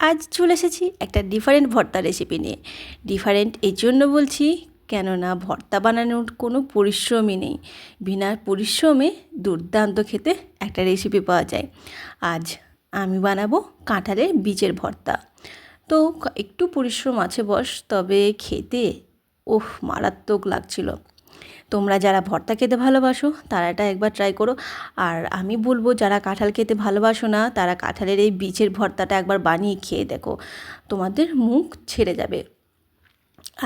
আজ চলে এসেছি একটা ডিফারেন্ট ভর্তা রেসিপি নিয়ে। ডিফারেন্ট এই জন্য বলছি, কেননা ভর্তা বানানোর কোনো পরিশ্রমই নেই। বিনা পরিশ্রমে দুর্দান্ত খেতে একটা রেসিপি পাওয়া যায়। আজ আমি বানাবো কাঁঠালের বীজের ভর্তা। তো একটু পরিশ্রম আছে বস, তবে খেতে, ওহ, মারাত্মক লাগছিল। তোমরা যারা ভর্তা খেতে ভালোবাসো, তারা এটা একবার ট্রাই করো। আর আমি বলব, যারা কাঁঠাল খেতে ভালোবাসো না, তারা কাঁঠালের এই বীজের ভর্তাটা একবার বানিয়ে খেয়ে দেখো, তোমাদের মুখ ছেড়ে যাবে।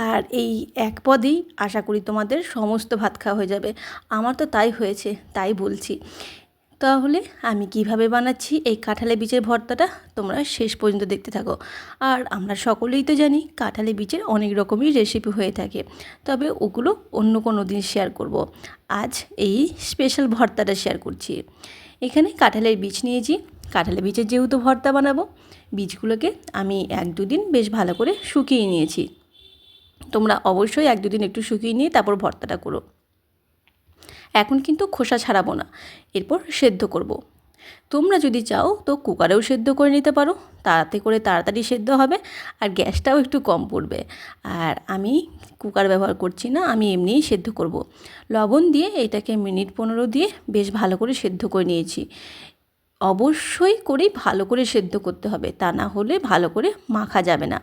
আর এই এক পদেই আশা করি তোমাদের সমস্ত ভাত খাওয়া হয়ে যাবে। আমার তো তাই হয়েছে, তাই বলছি। তাহলে আমি কীভাবে বানাচ্ছি এই কাঁঠালের বীজের ভর্তাটা তোমরা শেষ পর্যন্ত দেখতে থাকো। আর আমরা সকলেই তো জানি কাঁঠালের বীজের অনেক রকমই রেসিপি হয়ে থাকে, তবে ওগুলো অন্য কোনো দিন শেয়ার করব। আজ এই স্পেশাল ভর্তাটা শেয়ার করছি। এখানে কাঁঠালের বীজ নিয়েছি। কাঁঠালের বীজের যেহেতু ভর্তা বানাবো, বীজগুলোকে আমি এক দুদিন বেশ ভালো করে শুকিয়ে নিয়েছি। তোমরা অবশ্যই এক দুদিন একটু শুকিয়ে নিয়ে তারপর ভর্তাটা করো। এখন কিন্তু খোসা ছাড়াবো না। এরপর সেদ্ধ করব। তোমরা যদি চাও তো কুকারেও সেদ্ধ করে নিতে পারো। তাড়াতাড়ি করে তাড়াতাড়ি সেদ্ধ হবে আর গ্যাসটাও একটু কম পড়বে। আর আমি কুকার ব্যবহার করছি না, আমি এমনিই সেদ্ধ করব। লবণ দিয়ে এটাকে মিনিট পনেরো দিয়ে বেশ ভালো করে সেদ্ধ করে নিয়েছি। অবশ্যই করেই ভালো করে সেদ্ধ করতে হবে। তা না হলে ভালো করে মাখা যাবে না।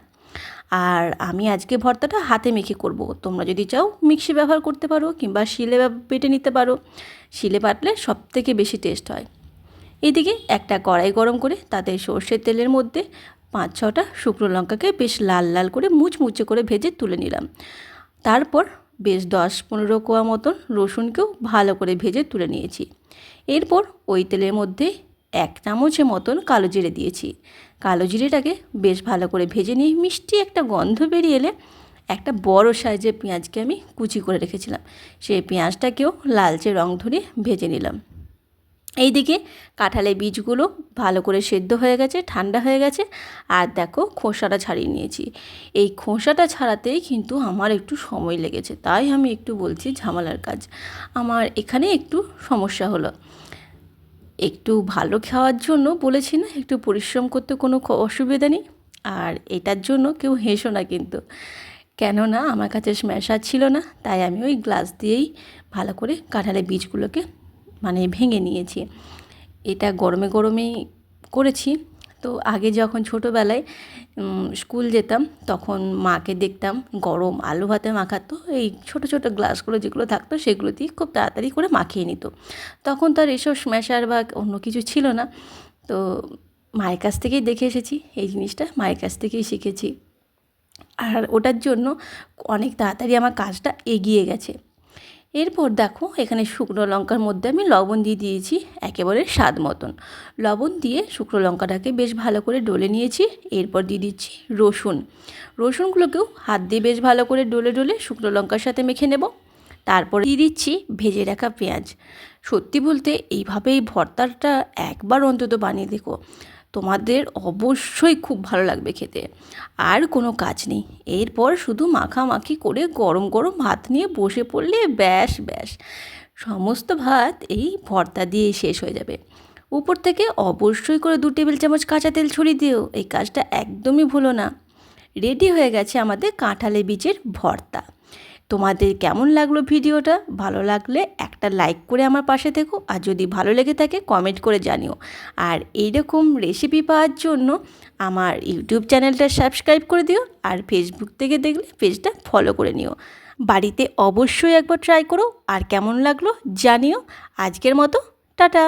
আর আমি আজকে ভর্তাটা হাতে মেখে করব। তোমরা যদি চাও মিক্সি ব্যবহার করতে পারো কিংবা শিলে বেটে নিতে পারো। শিলে বাটলে সব থেকে বেশি টেস্ট হয়। এদিকে একটা কড়াই গরম করে তাতে সর্ষের তেলের মধ্যে পাঁচ ছটা শুকনো লঙ্কাকে বেশ লাল লাল করে মুচমুচে করে ভেজে তুলে নিলাম। তারপর বেশ দশ পনেরো কোয়া মতন রসুনকেও ভালো করে ভেজে তুলে নিয়েছি। এরপর ওই তেলের মধ্যে এক চামচের মতন কালো জিরে দিয়েছি। কালো জিরেটাকে বেশ ভালো করে ভেজে নিয়ে মিষ্টি একটা গন্ধ বেরিয়ে এলে একটা বড় সাইজের পেঁয়াজকে আমি কুচি করে রেখেছিলাম। সেই পেঁয়াজটাকেও লালচে রং ধরে ভেজে নিলাম। এইদিকে কাঁঠালের বীজগুলো ভালো করে সেদ্ধ হয়ে গেছে, ঠান্ডা হয়ে গেছে আর দেখো খোসাটা ছাড়িয়ে নিয়েছি। এই খোসাটা ছাড়াতেই কিন্তু আমার একটু সময় লেগেছে, তাই আমি একটু বলছি ঝামেলার কাজ। আমার এখানে একটু সমস্যা হলো। একটু ভালো খাওয়ার জন্য বলেছি না, একটু পরিশ্রম করতে কোনো অসুবিধা নেই। আর এটার জন্য কেউ হেসো না কিন্তু। কেননা আমার কাছে স্ম্যাশার ছিল না, তাই আমি ওই গ্লাস দিয়েই ভালো করে কাঁঠালের বীজগুলোকে মানে ভেঙে নিয়েছি। এটা গরমে গরমেই করেছি তো আগে যখন ছোটোবেলায় স্কুল যেতাম, তখন মাকে দেখতাম, গরম আলু ভাতে মাখাতো এই ছোট ছোট গ্লাসগুলো যেগুলো থাকতো সেগুলো দিয়ে খুব তাড়াতাড়ি করে মাখিয়ে নিত। তখন তো আর এসব স্ম্যাশার বা অন্য কিছু ছিল না। তো মায়ের কাছ থেকেই দেখে এসেছি এই জিনিসটা, মায়ের কাছ থেকেই শিখেছি। আর ওটার জন্য অনেক তাড়াতাড়ি আমার কাজটা এগিয়ে গেছে। এরপর দেখো, এখানে শুকনো লঙ্কার মধ্যে আমি লবণ দিয়ে দিয়েছি একেবারে স্বাদ মতন। লবণ দিয়ে শুকনো লঙ্কাটাকে বেশ ভালো করে ডলে নিয়েছি, এরপর দিয়ে দিচ্ছি রসুন। রসুনগুলোকেও হাত দিয়ে বেশ ভালো করে ডলে ডলে শুকনো লঙ্কার সাথে মেখে নেব। তারপর দিয়ে দিচ্ছি ভেজে রাখা পেঁয়াজ। সত্যি বলতে এইভাবেই ভর্তাটা একবার অন্তত বানিয়ে দেখো। তোমাদের অবশ্যই খুব ভালো লাগবে খেতে। আর কোনো কাজ নেই। এরপর শুধু মাখামাখি করে গরম গরম ভাত নিয়ে বসে পড়লে ব্যাস ব্যাস। সমস্ত ভাত এই ভর্তা দিয়ে শেষ হয়ে যাবে। উপর থেকে অবশ্যই করে দু টেবিল চামচ কাঁচা তেল ছড়িয়ে দিও। এই কাজটা একদমই ভুলো না। রেডি হয়ে গেছে আমাদের কাঁঠালে বীজের ভর্তা। তোমাদের কেমন লাগল ভিডিওটা? ভালো লাগলে একটা লাইক করে আমার পাশে থেকো, আর যদি ভালো লেগে থাকে কমেন্ট করে জানিও। আর এইরকম রেসিপি পাওয়ার জন্য আমার ইউটিউব চ্যানেলটা সাবস্ক্রাইব করে দিও, আর ফেসবুক থেকে দেখলে পেজটা ফলো করে নিও। বাড়িতে অবশ্যই একবার ট্রাই করো, আর কেমন লাগল জানিও। আজকের মতো, টাটা!